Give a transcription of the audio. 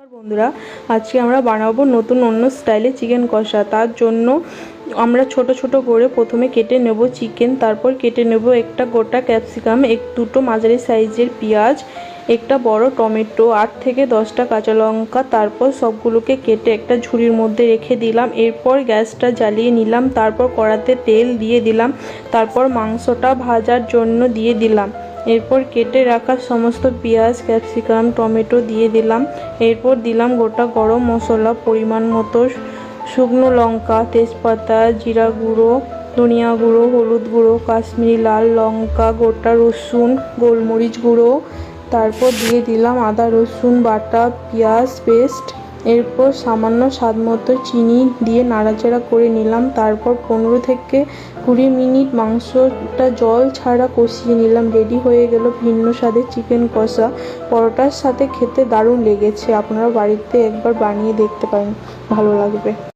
নমস্কার বন্ধুরা, আজকে আমরা বানাবো নতুন অন্য স্টাইলে চিকেন কষা। তার জন্য আমরা ছোট ছোট করে প্রথমে কেটে নেব চিকেন, তারপর কেটে নেব একটা গোটা ক্যাপসিকাম, এক দুটো মাঝারি সাইজের পেঁয়াজ, একটা বড় টমেটো, আট থেকে দশটা কাঁচা লঙ্কা, তারপর সবগুলোকে কেটে একটা ঝুড়ির মধ্যে রেখে দিলাম। এরপর গ্যাসটা জ্বালিয়ে নিলাম, তারপর কড়াতে তেল দিয়ে দিলাম, তারপর মাংসটা ভাজার জন্য দিয়ে দিলাম। এরপর কেটে রাখা সমস্ত পেঁয়াজ, ক্যাপসিকাম, টমেটো দিয়ে দিলাম। এরপর দিলাম গোটা গরম মশলা, পরিমাণ মতো শুকনো লঙ্কা, তেজপাতা, জিরা গুঁড়ো, ধনিয়া গুঁড়ো, হলুদ গুঁড়ো, কাশ্মীরি লাল লঙ্কা, গোটা রসুন, গোলমরিচ গুঁড়ো। তারপর দিয়ে দিলাম আদা, রসুন, বাটা, পেঁয়াজ, পেস্ট। এরপর সামান্য স্বাদ মতো চিনি দিয়ে নাড়াচাড়া করে নিলাম। তারপর পনেরো থেকে কুড়ি মিনিট মাংসটা জল ছাড়া কষিয়ে নিলাম। রেডি হয়ে গেল ভিন্ন স্বাদের চিকেন কষা। পরোটার সাথে খেতে দারুণ লেগেছে। আপনারা বাড়িতে একবার বানিয়ে দেখতে পারেন। ভালো লাগবে।